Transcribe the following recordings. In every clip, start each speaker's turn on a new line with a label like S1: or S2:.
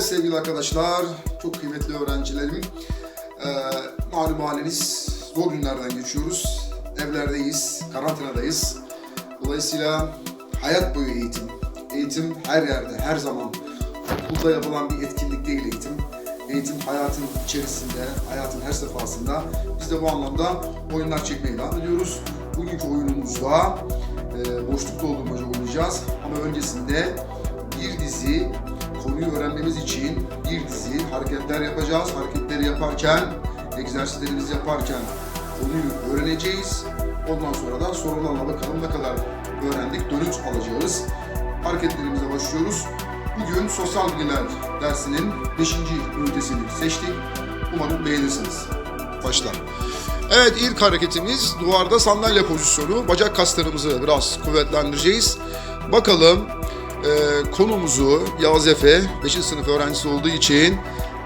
S1: sevgili arkadaşlar, çok kıymetli öğrencilerim. Ee, malum haliniz zor günlerden geçiyoruz. Evlerdeyiz, karantinadayız. Dolayısıyla hayat boyu eğitim. Eğitim her yerde, her zaman. Okulda yapılan bir etkinlik değil eğitim. Eğitim hayatın içerisinde, hayatın her sefasında. Biz de bu anlamda oyunlar çekmeye devam ediyoruz. Bugünkü oyunumuzda e, boşlukta olduğumuzda oynayacağız. Ama öncesinde bir dizi konuyu öğrenmemiz için bir dizi hareketler yapacağız. Hareketleri yaparken, egzersizlerimizi yaparken konuyu öğreneceğiz. Ondan sonra da sorularla bakalım ne kadar öğrendik dönüt alacağız. Hareketlerimize başlıyoruz. Bugün sosyal bilgiler dersinin 5. ünitesini seçtik. Umarım beğenirsiniz. Başla. Evet ilk hareketimiz duvarda sandalye pozisyonu. Bacak kaslarımızı biraz kuvvetlendireceğiz. Bakalım e, konumuzu Yağız Efe 5. sınıf öğrencisi olduğu için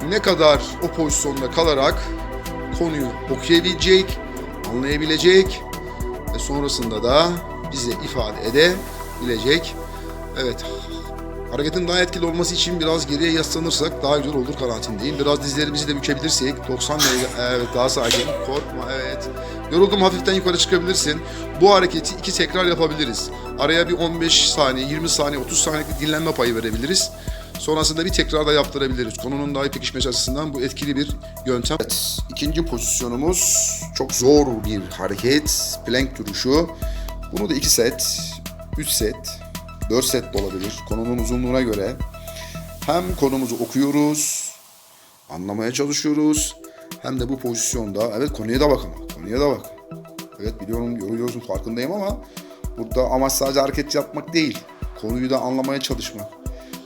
S1: ne kadar o pozisyonda kalarak konuyu okuyabilecek, anlayabilecek ve sonrasında da bize ifade edebilecek. Evet, hareketin daha etkili olması için biraz geriye yaslanırsak daha güzel olur kanaatindeyim. Biraz dizlerimizi de bükebilirsek 90 derece, evet daha sakin, korkma evet. Yoruldum hafiften yukarı çıkabilirsin. Bu hareketi iki tekrar yapabiliriz. Araya bir 15 saniye, 20 saniye, 30 saniyelik dinlenme payı verebiliriz. Sonrasında bir tekrar da yaptırabiliriz. Konunun daha iyi pekişmesi açısından bu etkili bir yöntem. Evet, ikinci pozisyonumuz çok zor bir hareket. Plank duruşu. Bunu da 2 set, 3 set, 4 set de olabilir. Konunun uzunluğuna göre. Hem konumuzu okuyoruz, anlamaya çalışıyoruz. Hem de bu pozisyonda, evet konuya da bak ama, konuya da bak. Evet biliyorum yoruluyorsun farkındayım ama burada amaç sadece hareket yapmak değil. Konuyu da anlamaya çalışmak.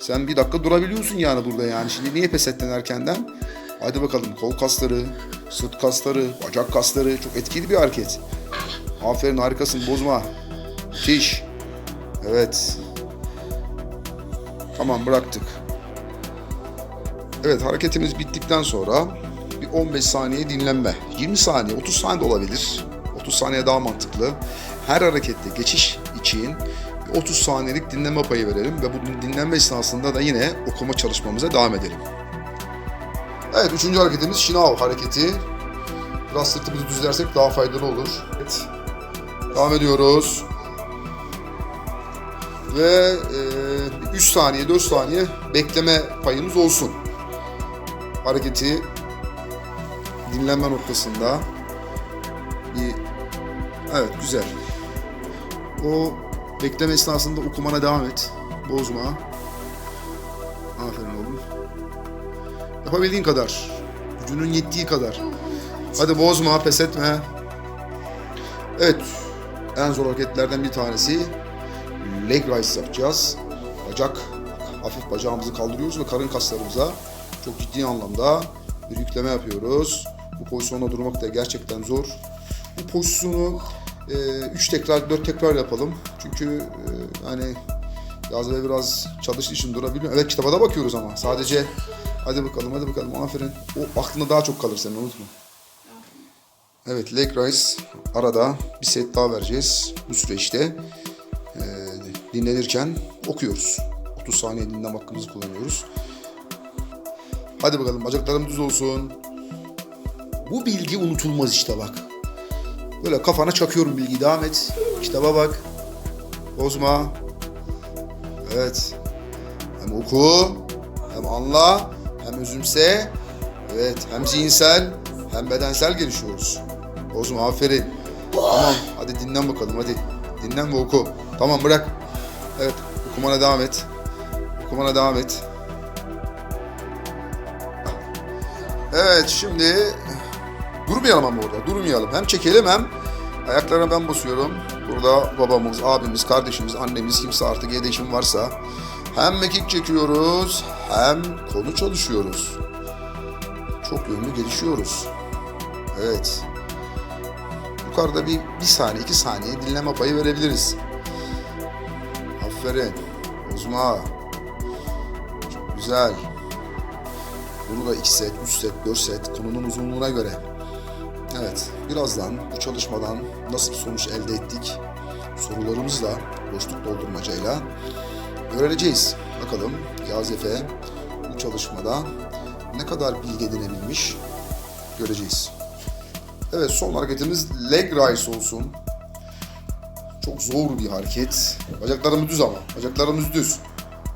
S1: Sen bir dakika durabiliyorsun yani burada yani. Şimdi niye pes ettin erkenden? Hadi bakalım kol kasları, sırt kasları, bacak kasları çok etkili bir hareket. Aferin harikasın bozma. Müthiş. Evet. Tamam bıraktık. Evet hareketimiz bittikten sonra bir 15 saniye dinlenme. 20 saniye, 30 saniye de olabilir. 30 saniye daha mantıklı. Her harekette geçiş için bir 30 saniyelik dinlenme payı verelim ve bu dinlenme esnasında da yine okuma çalışmamıza devam edelim. Evet üçüncü hareketimiz şınav hareketi. Biraz sırtımızı düzlersek daha faydalı olur. Evet. Devam ediyoruz. Ve e, 3 saniye 4 saniye bekleme payımız olsun. Hareketi dinlenme noktasında bir evet güzel. O bekleme esnasında okumana devam et. Bozma. Aferin oğlum. Yapabildiğin kadar. Gücünün yettiği kadar. Hadi bozma, pes etme. Evet. En zor hareketlerden bir tanesi leg raise yapacağız. Bacak, hafif bacağımızı kaldırıyoruz ve karın kaslarımıza çok ciddi anlamda bir yükleme yapıyoruz. Bu pozisyonda durmak da gerçekten zor. Bu pozisyonu 3 tekrar, 4 tekrar yapalım. Çünkü e, hani Yazda biraz çalıştığı için durabiliyor. Evet kitaba da bakıyoruz ama sadece hadi bakalım hadi bakalım aferin. O aklında daha çok kalır senin unutma. Evet leg raise arada bir set daha vereceğiz bu süreçte. Dinlenirken okuyoruz. 30 saniye dinlenme hakkımızı kullanıyoruz. Hadi bakalım bacaklarım düz olsun. Bu bilgi unutulmaz işte bak. Böyle kafana çakıyorum bilgiyi devam et. Kitaba bak. Bozma. Evet. Hem oku, hem anla, hem özümse. Evet, hem zihinsel, hem bedensel gelişiyoruz. Bozma, aferin. Tamam, hadi dinlen bakalım, hadi. Dinlen ve oku. Tamam, bırak. Evet, okumana devam et. Okumana devam et. Evet, şimdi durmayalım ama orada, durmayalım. Hem çekelim hem ayaklarına ben basıyorum. Burada babamız, abimiz, kardeşimiz, annemiz, kimse artık evde işim varsa hem mekik çekiyoruz hem konu çalışıyoruz. Çok yönlü gelişiyoruz. Evet. Yukarıda bir, bir saniye, iki saniye dinleme payı verebiliriz. Aferin. Bozma. Çok güzel. Bunu da 2 set, 3 set, 4 set konunun uzunluğuna göre. Evet, birazdan bu çalışmadan nasıl bir sonuç elde ettik? sorularımızla boşluk doldurmacayla öğreneceğiz. Bakalım Yaz Efe bu çalışmada ne kadar bilgi edinebilmiş göreceğiz. Evet son hareketimiz leg rise olsun. Çok zor bir hareket. Bacaklarımız düz ama. Bacaklarımız düz.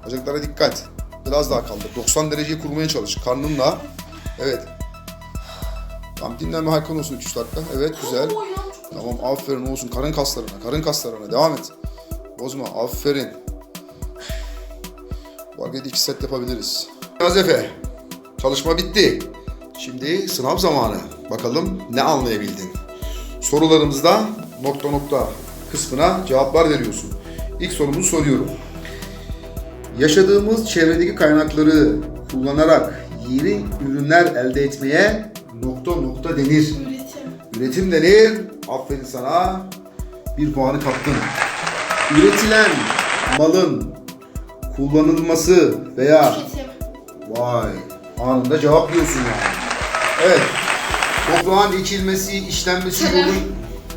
S1: Bacaklara dikkat. Biraz daha kaldır. 90 dereceyi kurmaya çalış. Karnınla. Evet. Tamam dinlenme hakan olsun 2-3 dakika. Evet güzel. Tamam aferin olsun. Karın kaslarına. Karın kaslarına. Devam et. Bozma. Aferin. Bu hareketi 2 set yapabiliriz. Nazefe. Çalışma bitti. Şimdi sınav zamanı. Bakalım ne anlayabildin? Sorularımızda nokta nokta kısmına cevaplar veriyorsun. İlk sorumuzu soruyorum. Yaşadığımız çevredeki kaynakları kullanarak yeni ürünler elde etmeye nokta nokta denir.
S2: Üretim.
S1: Üretim denir. Aferin sana. Bir puanı kaptın. Üretilen malın kullanılması veya
S2: Tüketim.
S1: Vay. Anında cevap diyorsun yani. Evet. Toprağın ekilmesi, işlenmesi
S2: Tarım.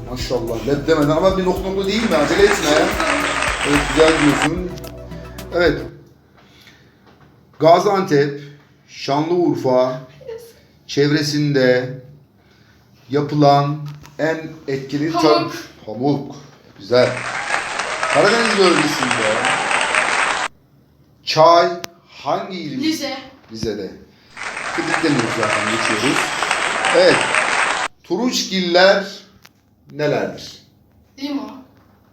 S1: Maşallah. Led demeden ama bir nokta nokta değil mi? Acele etme ya. Evet güzel diyorsun. Evet. Gaziantep, Şanlıurfa çevresinde yapılan en etkili
S2: Pamuk.
S1: Pamuk. Güzel. Karadeniz bölgesinde çay hangi ilimiz?
S2: Lize.
S1: Rize'de. Kıbrıs demiyoruz zaten geçiyoruz. Evet. Turunçgiller nelerdir?
S2: Limon.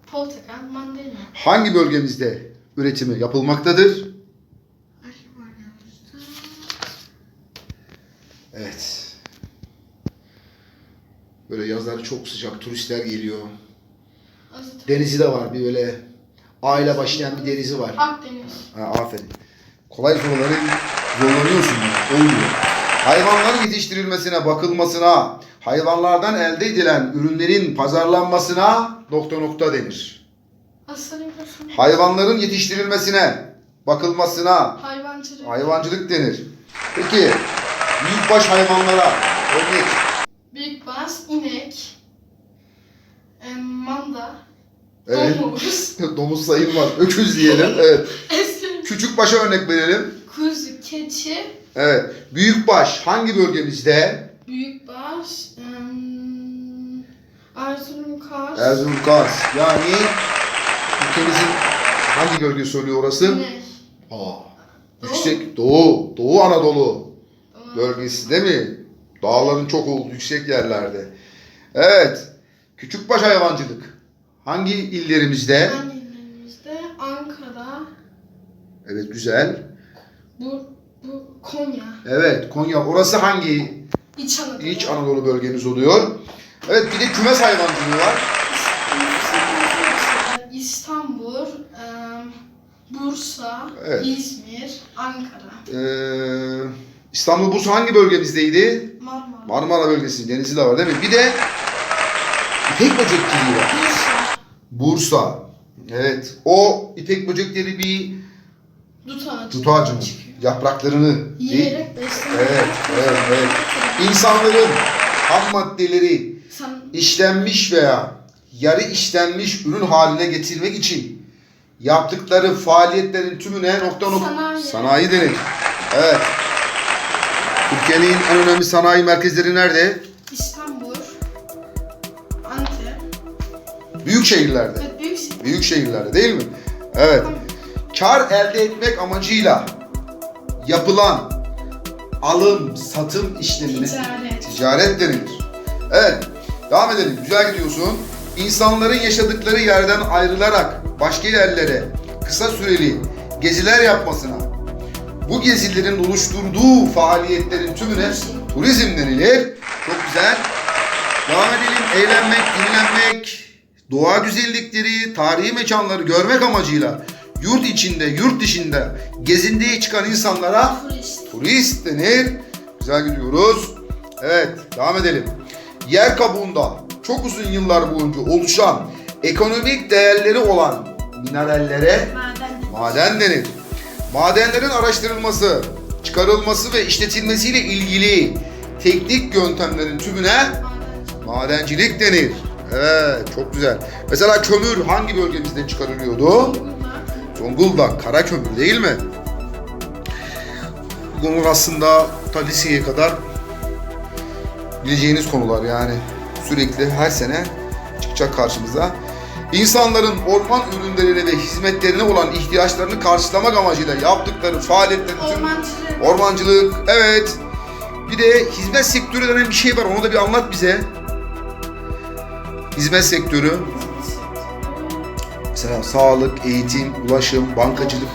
S2: Portakal. Mandalina.
S1: Hangi bölgemizde üretimi yapılmaktadır? Evet. Böyle yazları çok sıcak, turistler geliyor. Denizi de var bir böyle aile başlayan bir denizi var.
S2: Akdeniz.
S1: Ha, aferin. Kolay soruları zorlanıyorsun ya. Olmuyor. Hayvanların yetiştirilmesine, bakılmasına, hayvanlardan elde edilen ürünlerin pazarlanmasına nokta nokta denir. Hayvanların yetiştirilmesine, bakılmasına
S2: Hayvancılık.
S1: hayvancılık denir. Peki büyükbaş hayvanlara örnek
S2: Büyükbaş. inek. em, manda.
S1: evet,
S2: Domuz.
S1: domuz sayılmaz. Öküz diyelim. Evet.
S2: Esir.
S1: Küçük başa örnek verelim.
S2: Keçi.
S1: Evet. Büyükbaş hangi bölgemizde?
S2: Büyükbaş. em, Erzurum Kars.
S1: Erzurum Kars. Yani ülkemizin hangi bölgesi oluyor orası?
S2: Güney.
S1: Aa, yüksek Doğu, Doğu Anadolu bölgesi değil mi? Dağların çok olduğu yüksek yerlerde. Evet. Küçükbaş hayvancılık. Hangi illerimizde?
S2: Hangi illerimizde? Ankara.
S1: Evet güzel.
S2: Bu Konya.
S1: Evet Konya. Orası hangi
S2: İç Anadolu.
S1: İç Anadolu bölgemiz oluyor? Evet bir de kümes hayvancılığı var.
S2: İstanbul, Bursa,
S1: Evet.
S2: İzmir, Ankara,
S1: Ee, İstanbul Bursa hangi bölgemizdeydi?
S2: Marmara,
S1: Marmara bölgesi. Denizi de var değil mi? Bir de İpek böcekçiliği var.
S2: Bursa,
S1: Bursa. Evet. O ipek böcekleri bir
S2: dut ağacı.
S1: tut ağacı mı? Yapraklarını.
S2: Yiyerek beslenerek.
S1: Evet, evet, evet. İnsanların ham maddeleri işlenmiş veya yarı işlenmiş ürün haline getirmek için yaptıkları faaliyetlerin tümüne nokta nokta
S2: Sanayi.
S1: sanayi denir. Evet. Türkiye'nin en önemli sanayi merkezleri nerede?
S2: İstanbul, Antep,
S1: Büyük şehirlerde.
S2: ve büyük
S1: Büyük şehirlerde değil mi? Evet. Kar elde etmek amacıyla yapılan alım, satım işlemine
S2: ticaret,
S1: ticaret denilir. Evet, devam edelim. Güzel gidiyorsun. İnsanların yaşadıkları yerden ayrılarak başka yerlere kısa süreli geziler yapmasına, bu gezilerin oluşturduğu faaliyetlerin tümüne turizm denilir. Çok güzel. Devam edelim. Eğlenmek, dinlenmek, doğa güzellikleri, tarihi mekanları görmek amacıyla yurt içinde, yurt dışında gezindiği çıkan insanlara
S2: turist,
S1: turist denir. Güzel gidiyoruz. Evet, devam edelim. Yer kabuğunda çok uzun yıllar boyunca oluşan ekonomik değerleri olan minerallere
S2: maden,
S1: maden denir. Madenlerin araştırılması, çıkarılması ve işletilmesiyle ilgili teknik yöntemlerin tümüne
S2: madencilik,
S1: madencilik denir. Evet, çok güzel. Mesela kömür hangi bölgemizden çıkarılıyordu?
S2: Zonguldak.
S1: Zonguldak, kara kömür değil mi? Bunlar aslında ta liseye kadar bileceğiniz konular yani. Sürekli her sene çıkacak karşımıza. İnsanların orman ürünlerine ve hizmetlerine olan ihtiyaçlarını karşılamak amacıyla yaptıkları faaliyetlerin
S2: Ormancılık.
S1: Ormancılık, evet. Bir de hizmet sektörü denen bir şey var. Onu da bir anlat bize. Hizmet sektörü. Mesela sağlık, eğitim, ulaşım, bankacılık.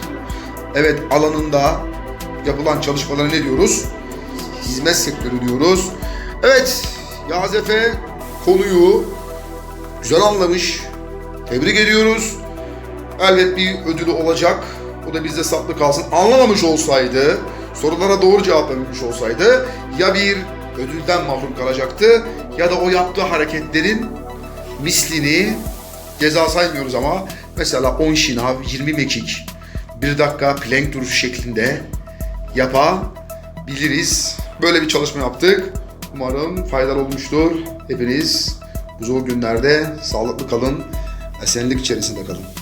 S1: Evet alanında yapılan çalışmalara ne diyoruz? Hizmet sektörü diyoruz. Evet Yağız Efe konuyu güzel anlamış. Tebrik ediyoruz. Elbet bir ödülü olacak. O da bizde saklı kalsın. Anlamamış olsaydı, sorulara doğru cevap vermemiş olsaydı ya bir ödülden mahrum kalacaktı ya da o yaptığı hareketlerin mislini ceza saymıyoruz ama mesela 10 şınav, 20 mekik, 1 dakika plank duruşu şeklinde yapabiliriz. Böyle bir çalışma yaptık. Umarım faydalı olmuştur. Hepiniz bu zor günlerde sağlıklı kalın, esenlik içerisinde kalın.